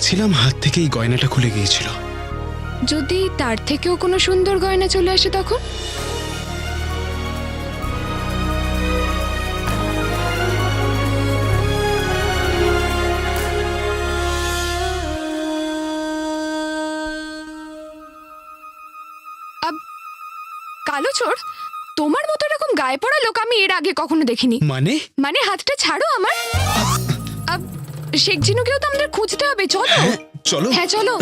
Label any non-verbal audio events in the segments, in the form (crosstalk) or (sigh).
দেখছিলাম হাত থেকে এই গয়নাটা খুলে গিয়েছিল। যদি তার থেকেও কোনো সুন্দর গয়না চলে আসে তখন? কালো চোর তোমার মতো এরকম গায়ে পড়া লোক আমি এর আগে কখনো দেখিনি। মানে? মানে হাতটা ছাড়ো আমার। শেখ জিনুকেও তো আমাদের খুঁজতে হবে চলো। হ্যাঁ চলো। হ্যাঁ চলো।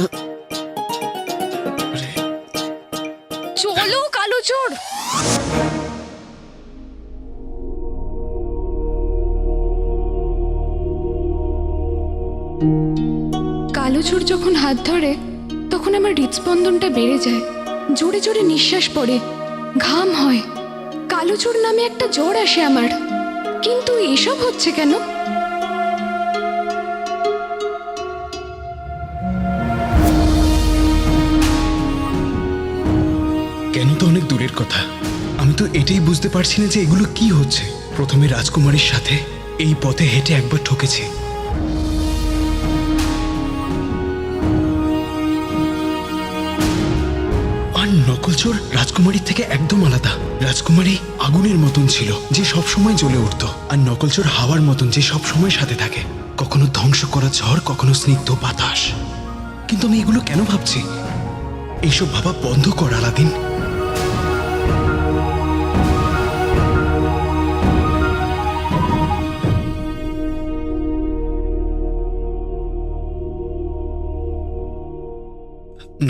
চলো কালো চোর। কালো চোর যখন হাত ধরে তখন আমার হৃদস্পন্দনটা বেড়ে যায়। জোরে জোরে নিঃশ্বাস পড়ে ঘাম হয়। কালো চোর নামে একটা জ্বর আসে আমার। কিন্তু এসব হচ্ছে কেন? দূরের কথা। আমি তো এটাই বুঝতে পারছি না যে এগুলো কি হচ্ছে। প্রথমে রাজকুমারীর সাথে এই পথে হেঁটে একবার ঠকেছি। আর নকলচোর রাজকুমারীর থেকে একদম আলাদা। রাজকুমারী আগুনের মতন ছিল, যে সব সময় জ্বলে উঠত। আর নকলচোর হাওয়ার মতন যে সব সময় সাথে থাকে। কখনো ধ্বংস করা ঝড়, কখনো স্নিগ্ধ বাতাস। কিন্তু আমি এগুলো কেন ভাবছি? এইসব ভাবা বন্ধ কর, আলাদিন।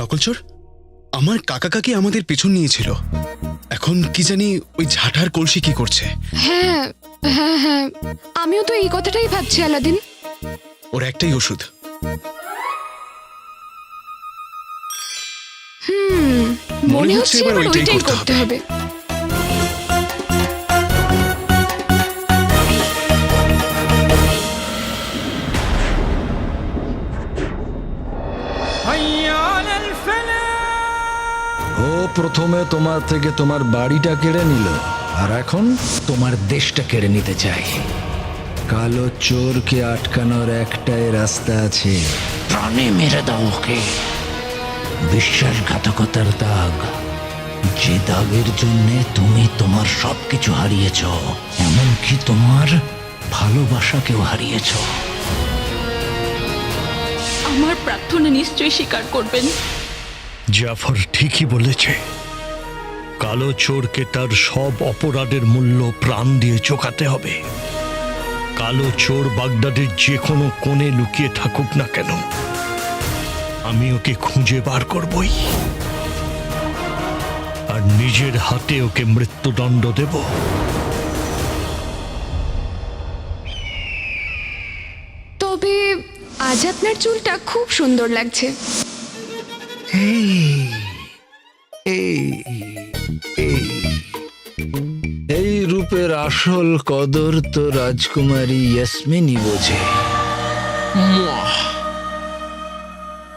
নকলচোর? আমার কাকা কাকি আমাদের পিছন নিয়েছিল। এখন কি জানি ওই ঝাঁটার কলসি কি করছে। হ্যাঁ হ্যাঁ হ্যাঁ। আমিও তো এই কথাটাই ভাবছি আলাদিন। ওর একটাই ওষুধ। হুম মনে হচ্ছে এবার ওইটাই করতে হবে। ও প্রথমে তোমার থেকে তোমার বাড়িটা কেড়ে নিল আর এখন তোমার দেশটা কেড়ে নিতে চাই। কালো চোরকে আটকানোর একটাই রাস্তা আছে। প্রাণে মেরে দাও ওকে। বিশ্বাসঘাতকতার দাগ। যে দাগের জন্য তুমি তোমার সবকিছু হারিয়েছ এমনকি তোমার ভালোবাসাকেও হারিয়েছ। আমার প্রার্থনা নিশ্চয়ই স্বীকার করবেন। জাফর ঠিকই বলেছে। কালো চোরকে তার সব অপরাধের মূল্য প্রাণ দিয়ে চোকাতে হবে। কালো চোর বাগদাদের যে কোনো কোণে লুকিয়ে থাকুক না কেন। আমি ওকে খুঁজে বার করবই। আর নিজের হাতে ওকে মৃত্যুদণ্ড দেব। আজ আপনার চুলটা খুব সুন্দর লাগছে। এই এই এই। এই রূপের আসল কদর তো রাজকুমারী ইয়াসমিনই বোঝে।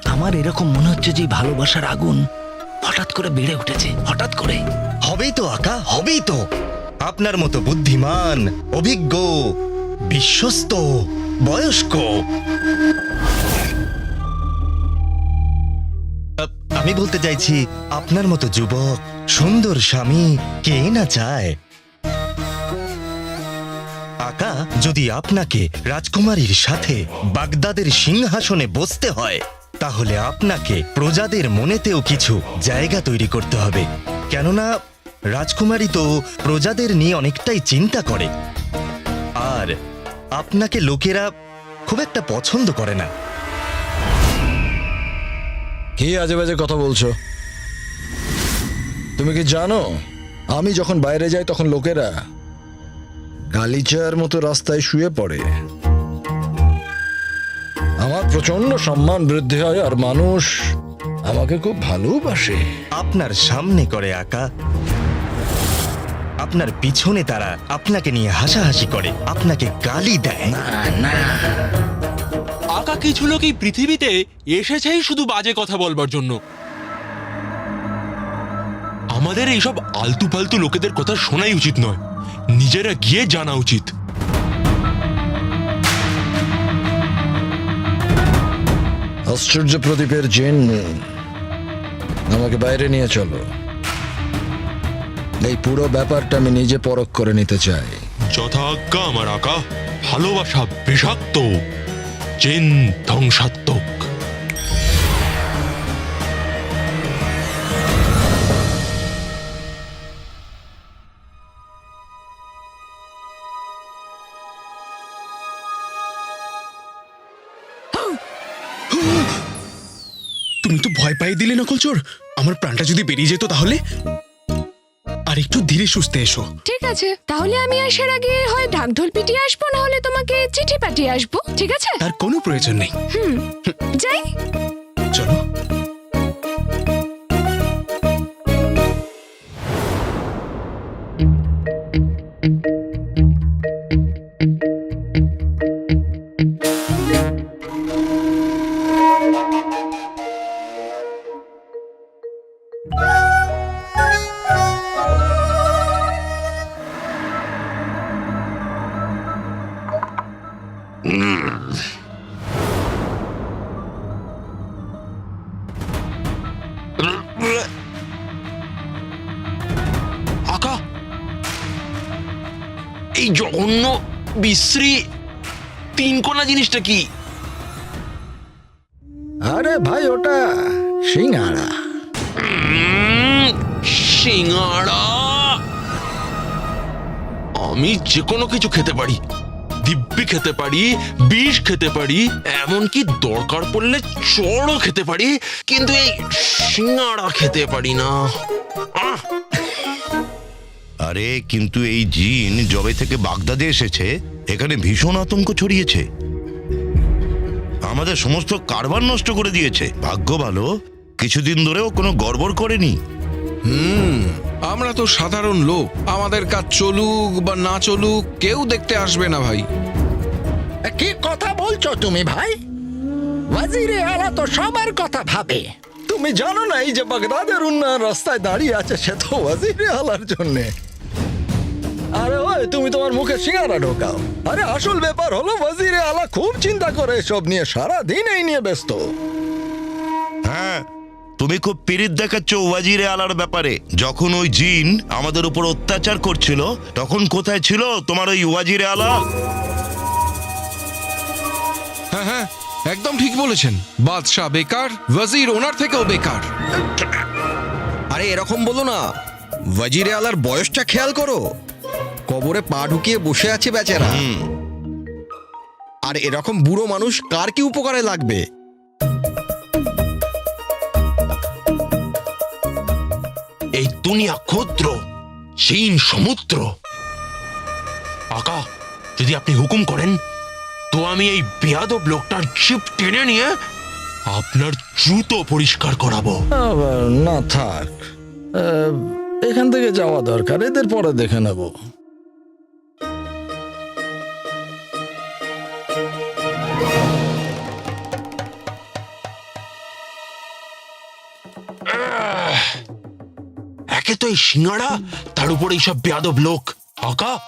আমার এরকম মনে হচ্ছে যে ভালোবাসার আগুন হঠাৎ করে বেড়ে উঠেছে হঠাৎ করে। হবেই তো আকা হবেই তো। আপনার মতো বুদ্ধিমান অভিজ্ঞ বিশ্বস্ত, বয়স্ক। আমি বলতে চাইছি, আপনার মতো যুবক, সুন্দর স্বামী কে না চায়? আকা যদি আপনাকে রাজকুমারীর সাথে বাগদাদের সিংহাসনে বসতে হয়, তাহলে আপনাকে প্রজাদের মনেতেও কিছু জায়গা তৈরি করতে হবে। কেননা, রাজকুমারী তো প্রজাদের নিয়ে অনেকটাই চিন্তা করে। আর আপনাকে লোকেরা খুব একটা পছন্দ করে না। কি আজে বাজে কথা বলছো? তুমি কি জানো? আমি যখন বাইরে যাই তখন লোকেরা গালিচার মতো রাস্তায় শুয়ে পড়ে। আমার প্রচণ্ড সম্মান বৃদ্ধি হয় আর মানুষ আমাকে খুব ভালোবাসে। আপনার সামনে করে আকা আপনার পিছনে তারা আপনাকে নিয়ে হাসাহাসি করে আপনাকে গালি দেয়। আকা কিছু লোক এই পৃথিবীতে এসেছেই শুধু বাজে কথা বলবার জন্য। আমাদের এইসব আলতু ফালতু লোকেদের কথা শোনাই উচিত নয় নিজেরা গিয়ে জানা উচিত। আশ্চর্য প্রদীপের জিন আমাকে বাইরে নিয়ে চলো। এই পুরো ব্যাপারটা আমি নিজে পরখ করে নিতে চাই। যথাজ্ঞা আমার আকা ভালোবাসা বিষাক্ত চেন ধ্বংসাত্মক। তুমি তো ভয় পাইয়ে দিলে নকল চোর আমার প্রাণটা যদি বেরিয়ে যেত তাহলে? আর একটু ধীরে সুস্থে এসো। ঠিক আছে তাহলে আমি আসার আগে হয় ঢাকঢোল পিটিয়ে আসব না হলে তোমাকে চিঠি পাঠিয়ে আসব ঠিক আছে? তার কোনো প্রয়োজন নেই। হুম যাই। এই জঘন্য বিশ্রী তিন কোনা জিনিসটা কি? আরে ভাই ওটা সিঙ্গাড়া। সিঙ্গাড়া? আমি যে কোনো কিছু খেতে পারি। দিব্যি খেতে পারি বিষ খেতে পারি এমনকি দরকার পড়লে চড়ও খেতে পারি কিন্তু এই সিঙ্গাড়া খেতে পারি না। আহ! আরে কিন্তু এই জিন জবে থেকে বাগদাদে এসেছে এখানে ভীষণ আতঙ্ক ছড়িয়েছে। আমাদের সমস্ত কারবার নষ্ট করে দিয়েছে। ভাগ্য ভালো কিছুদিন ধরেও কোনো গড়বড় করেনি। হুম আমরা তো সাধারণ লোক। আমাদের কাজ চলুক বা না চলুক কেউ দেখতে আসবে না ভাই। কি কথা বলছো তুমি ভাই? ওয়াজিরে আলা তো সবার কথা ভাবে। তুমি জানো না এই যে বাগদাদের উন্নয়ন রাস্তায় দাঁড়িয়ে আছে সে তো ওয়াজিরে আলার জন্য। আরে ওই তুমি তোমার মুখে সিঙ্গারা ঢোকাও। আরে আসল ব্যাপার হলো ওয়াজিরে আলা খুব চিন্তা করে সব নিয়ে সারা দিন এই নিয়ে ব্যস্ত। হ্যাঁ তুমি খুব পিরিত দেখাচ্ছ ওয়াজিরে আলার ব্যাপারে। যখন ওই জিন আমাদের উপর অত্যাচার করছিল তখন কোথায় ছিল তোমার ওই ওয়াজিরে আলা? হ্যাঁ হ্যাঁ একদম ঠিক বলেছেন। বাদশাহ বেকার ওয়াজির ওনার থেকেও বেকার। আরে এরকম বলো না ওয়াজিরে আলার বয়সটা খেয়াল করো। কবরে পা ঢুকিয়ে বসে আছে বেচারা। আর এরকম বুড়ো মানুষ কার কি উপকারে লাগবে? এই দুনিয়া ক্ষুদ্র চীন সমুদ্র। আকা যদি আপনি হুকুম করেন তো আমি এই বেয়াদব লোকটার জিপ টেনে নিয়ে আপনার জুতো পরিষ্কার করাবো। না থাক। এখান থেকে যাওয়া দরকার এদের পরে দেখে নেব। একে তো এই সিঙ্গাড়া, তার উপর এইসব বেয়াদব লোক। আকা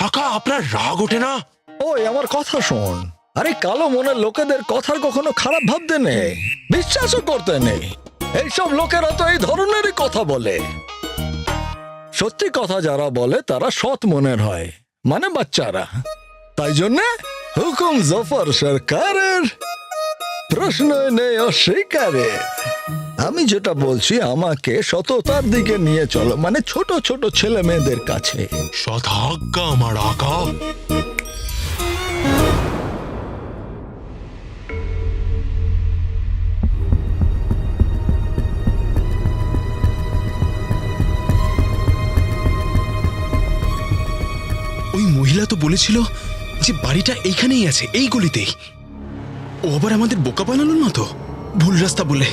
আকা আপনার রাগ ওঠে না? ওই, আমার কথা শোন। আরে, কালো মনের লোকেদের কথার কখনো খারাপ ভাবতে নেই। বিশ্বাসও করতে নেই। এইসব লোকেরা তো এই ধরনেরই কথা বলে। সত্যি কথা যারা বলে, তারা সৎ মনের হয়। মানে বাচ্চারা। তাই জন্য হুকুম জফর সরকারের প্রশ্ন নেই অস্বীকারের। আমি যেটা বলছি, আমাকে সততার দিকে নিয়ে চলো মানে ছোট ছোট ছেলে মেয়েদের কাছে। আমার আকা। ওই মহিলা তো বলেছিল যে বাড়িটা এইখানেই আছে, এই গলিতেই। ও আবার আমাদের বোকা বানানোর মতো। ভুল রাস্তা বলে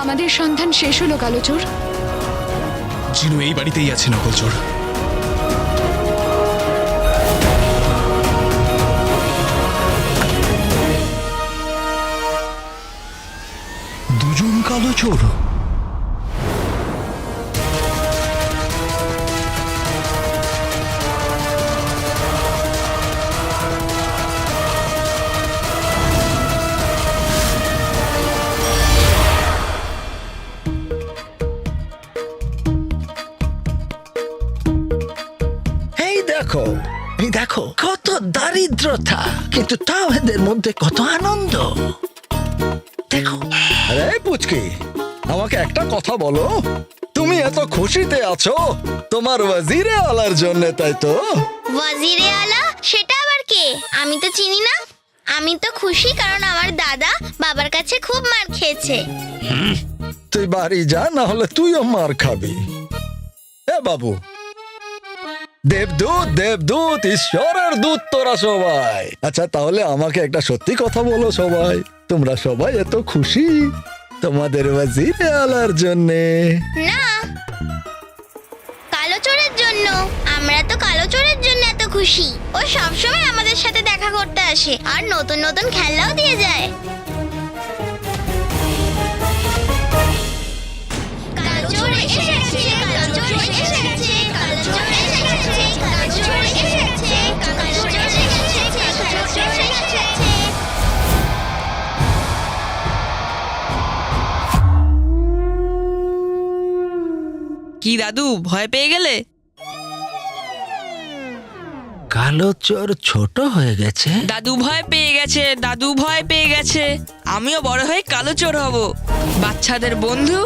আমাদের সন্ধান শেষ হলো কালোচোর জিনু এই বাড়িতেই আছে নকলচোর এই দেখো দেখো কত দারিদ্রতা কিন্তু তাও এদের মধ্যে কত আনন্দ। দেখো। আরে পুচকি আমাকে একটা কথা বলো। তুমি এত খুশিতে আছো তোমার ওয়াজিরে আলার জন্য তাই তো? ওয়াজিরে আলা সেটা আবার কে? আমি তো চিনি না। আমি তো খুশি কারণ আমার দাদা বাবার কাছে খুব মার খেয়েছে। তুই বাড়ি যা না হলে তুইও মার খাবি। এ বাবু দেবদূত দেবদূত ঈশ্বরের দূত তোরা সবাই। আচ্ছা তাহলে আমাকে একটা সত্যি কথা বলো সবাই। তোমরা সবাই এত খুশি? তোমাদের ওয়াজিরে আলার জন্যে। না। কালো চোরের জন্য। আমরা তো কালো চোরের জন্য এত খুশি। ও সবসময় আমাদের সাথে দেখা করতে আসে আর নতুন নতুন খেলনাও দিয়ে যায়। কালো চোর এসে গেছে, কালো কি দাদু ভয় পেয়ে গেলে? কালো চোর ছোট হয়ে গেছে। দাদু ভয় পেয়ে গেছে দাদু ভয় পেয়ে গেছে। আমিও বড় হয়ে কালো চোর হব। বাচ্চাদের বন্ধু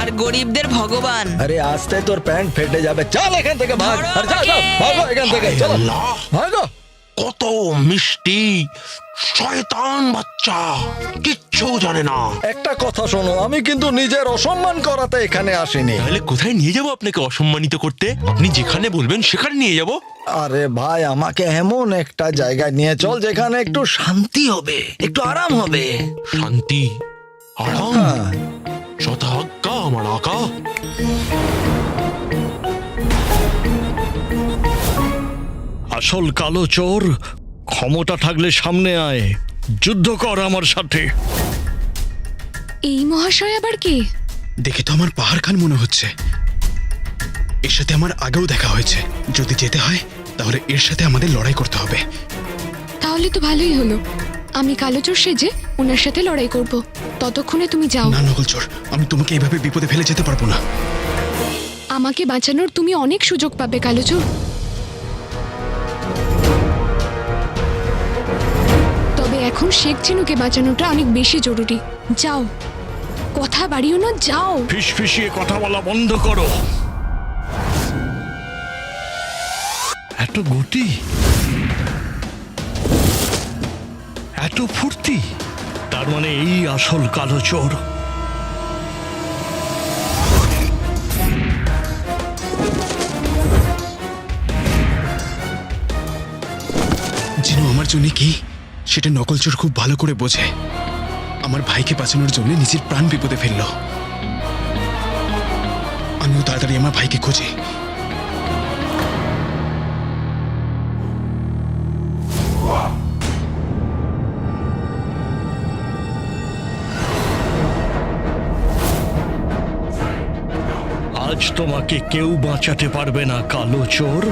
আর গরিবদের ভগবান। আরে আস্তে তোর প্যান্ট ফেটে যাবে। চল এখান থেকে ভাগ। আরে যা, যা, ভাগো এখান থেকে। চলো। ভাগো। কত মিষ্টি শয়তান বাচ্চা কিচ্ছু জানে না। একটা কথা শোনো আমি কিন্তু নিজের অসম্মান করাতে এখানে আসিনি। তাহলে কোথায় নিয়ে যাব আপনাকে অসম্মানিত করতে? আপনি যেখানে বলবেন সেখানে নিয়ে যাব। আরে ভাই আমাকে এমন একটা জায়গায় নিয়ে চল যেখানে একটু শান্তি হবে একটু আরাম হবে। শান্তি আরাম। হ্যাঁ। যথাজ্ঞা আমার আকা। আসল কালো চোর ক্ষমতা থাকলে সামনে আয়। যুদ্ধ কর আমার সাথে। এই মহাশয় আবার কে? দেখে তো আমার পাহাড় খান মনে হচ্ছে। এর সাথে আমার আগেও দেখা হয়েছে। যদি যেতে হয় তাহলে এর সাথে আমাদের লড়াই করতে হবে। তাহলে তো ভালোই হলো। আমি কালোচোর সেজে ওনার সাথে লড়াই করব। ততক্ষণে তুমি যাও। না নকল চোর আমি তোমাকে এইভাবে বিপদে ফেলে যেতে পারব না। আমাকে বাঁচানোর তুমি অনেক সুযোগ পাবে কালোচোর এখন শেখ চিনুকে বাঁচানোটা অনেক বেশি জরুরি। যাও। কথা বাড়িও না, যাও। ফিস ফিসিয়ে কথা বলা বন্ধ করো। এত গতি, এত ফুর্তি, তার মানে এই আসল কালো চোর। জিনু, আমার জন্য কি? সেটা নকল চোর খুব ভালো করে বোঝে। আমার ভাইকে বাঁচানোর জন্য নিজের প্রাণ বিপদে ফেলল। আমিও তাড়াতাড়ি আমার ভাইকে খুঁজি। আজ তোমাকে কেউ বাঁচাতে পারবে না, কালো চোর।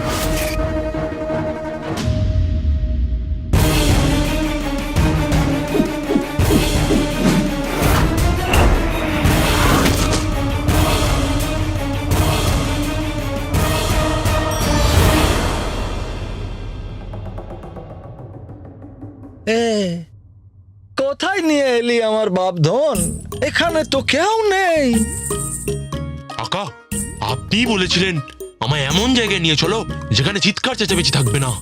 ধন এখানে তো কেউ নেই। আকা আপনি বলেছিলেন আমায় এমন জায়গায় নিয়ে চলো যেখানে চিৎকার চেঁচামেচি থাকবে না।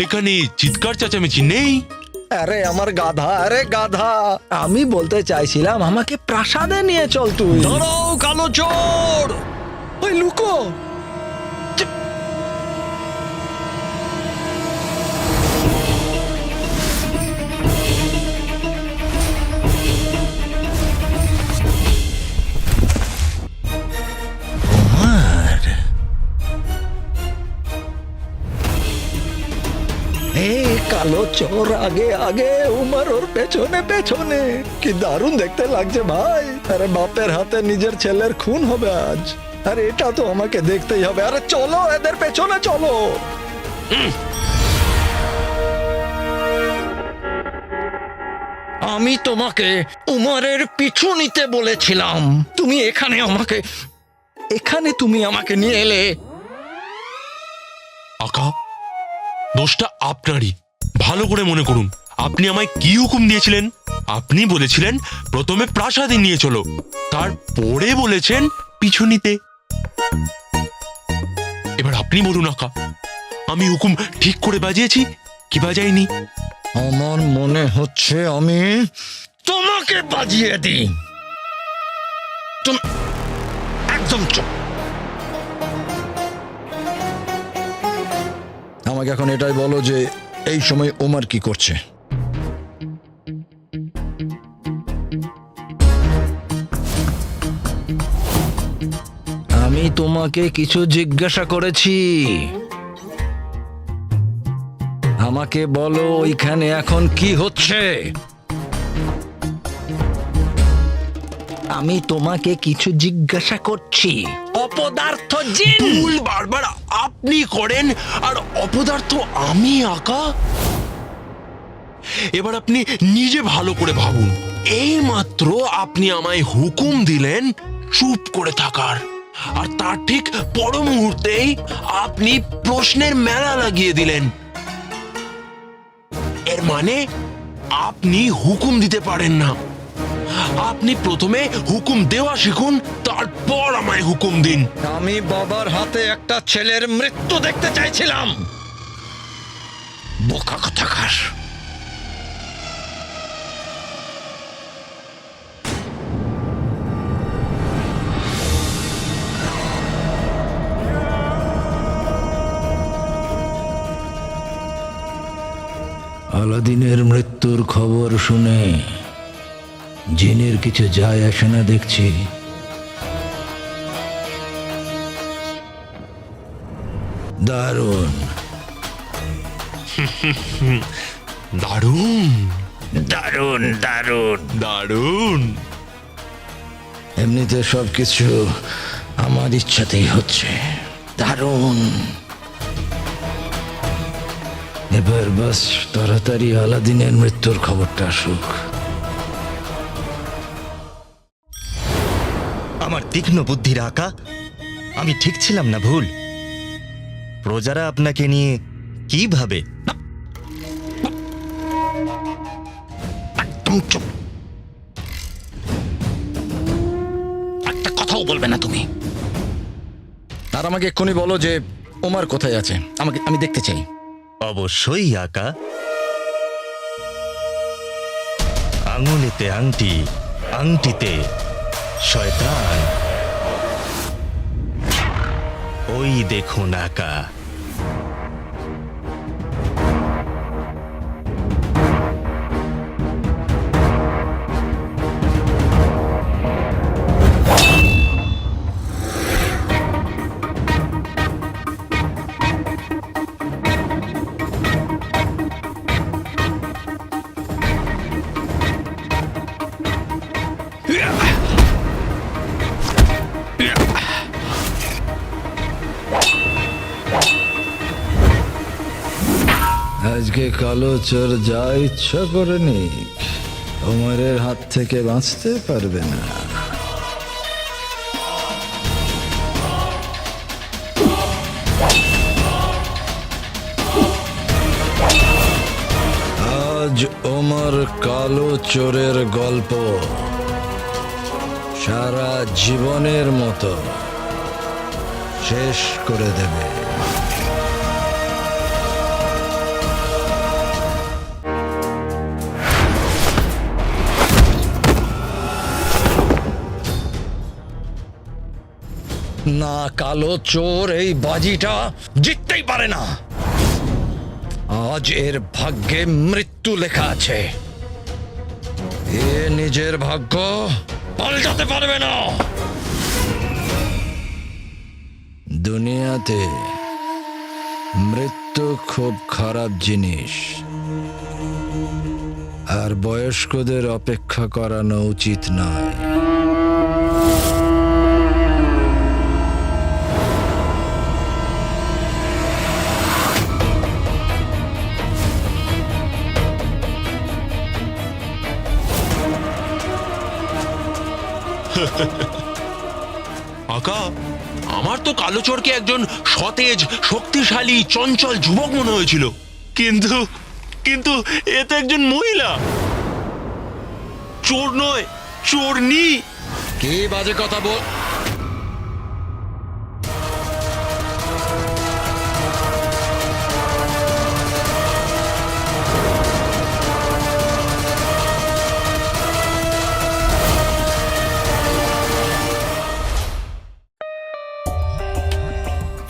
এখানে চিৎকার চেঁচামেচি নেই। আরে আমার গাধা আরে গাধা। আমি বলতে চাইছিলাম আমাকে প্রাসাদে নিয়ে চল তুই। দাঁড়াও কালো চোর! ওই লুকো! কালো চোর, আগে আগে উমার ওর পেছনে পেছনে। কি দারুণ দেখতে লাগছে ভাই। আরে বাপের হাতে নিজের ছেলের খুন হবে আজ। আরে এটা তো আমাকে দেখতেই হবে। আরে চলো, এদের পেছনে চলো। আমি তোমাকে উমারের পিছু নিতে বলেছিলাম। তুমি এখানে আমাকে, এখানে তুমি আমাকে নিয়ে এলে। আকা দোষটা আপনারই। ভালো করে মনে করুন। আপনি আমায় কি হুকুম দিয়েছিলেন? আপনি বলেছিলেন প্রথমে প্রাসাদে নিয়ে চলো। তারপরে বলেছেন পিছু নিতে। এবার আপনি বলুন আকা আমি হুকুম ঠিক করে বাজিয়েছি কি বাজাইনি? আমার মনে হচ্ছে আমি তোমাকে বাজিয়ে দিই। তুমি একদম চুপ। আমাকে এখন এটাই বলো যে এই সময় ওমার কি করছে? আমি তোমাকে কিছু জিজ্ঞাসা করেছি। আমাকে বলো ওইখানে এখন কি হচ্ছে? আমি তোমাকে কিছু জিজ্ঞাসা করছি। অপদার্থ জিন। ভুল বারবার আপনি করেন, আর অপদার্থ আমি আঁকা এবার আপনি নিজে ভালো করে ভাবুন। এই মাত্র আপনি আমায় হুকুম দিলেন চুপ করে থাকার। আর তার ঠিক পর মুহূর্তেই আপনি প্রশ্নের মেলা লাগিয়ে দিলেন। এর মানে আপনি হুকুম দিতে পারেন না। আপনি প্রথমে হুকুম দেওয়া শিখুন তারপর আমায় হুকুম দিন। আমি বাবার হাতে একটা ছেলের মৃত্যু দেখতে চাইছিলাম। বোকা কথাকার। আলাদিনের মৃত্যুর খবর শুনে জিনের কিছু যায় আসে না দেখছি। দারুণ। (laughs) দারুণ। দারুণ দারুণ। দারুণ। এমনিতে সব কিছু আমার ইচ্ছাতেই হচ্ছে। দারুণ। এবার বাস তাড়াতাড়ি আলাদিনের মৃত্যুর খবরটা আসুক। আমার তীক্ষ্ণ বুদ্ধির আঁকা আমি ঠিক ছিলাম না ভুল। প্রজারা আপনাকে নিয়ে কি ভাবে? একদম চুপ। একটা কথাও বলবে না তুমি। আর আমাকে এক্ষুনি বলো যে ওমার কোথায় আছে। আমাকে আমি দেখতে চাই। অবশ্যই আঁকা। আঙুলেতে আংটি আংটিতে শয়তান। ওই দেখুন আঁকা কালো চোর যা ইচ্ছা করে নিক, ওমরের হাত থেকে বাঁচতে পারবে না। আজ ওমর কালো চোরের গল্প, সারা জীবনের মতো শেষ করে দেবে। না কালো চোর এই বাজিটা জিততেই পারে না। আজ এর ভাগ্যে মৃত্যু লেখা আছে। এ নিজের ভাগ্য পাল্টাতে পারবে না। দুনিয়াতে মৃত্যু খুব খারাপ জিনিস। আর বয়স্কদের অপেক্ষা করানো উচিত নয়। আকা, আমার তো কালো চোরকে একজন সতেজ, শক্তিশালী, চঞ্চল যুবক মনে হয়েছিল। কিন্তু কিন্তু এ তো একজন মহিলা। চোর নয়, চোর নি। কে বাজে কথা বল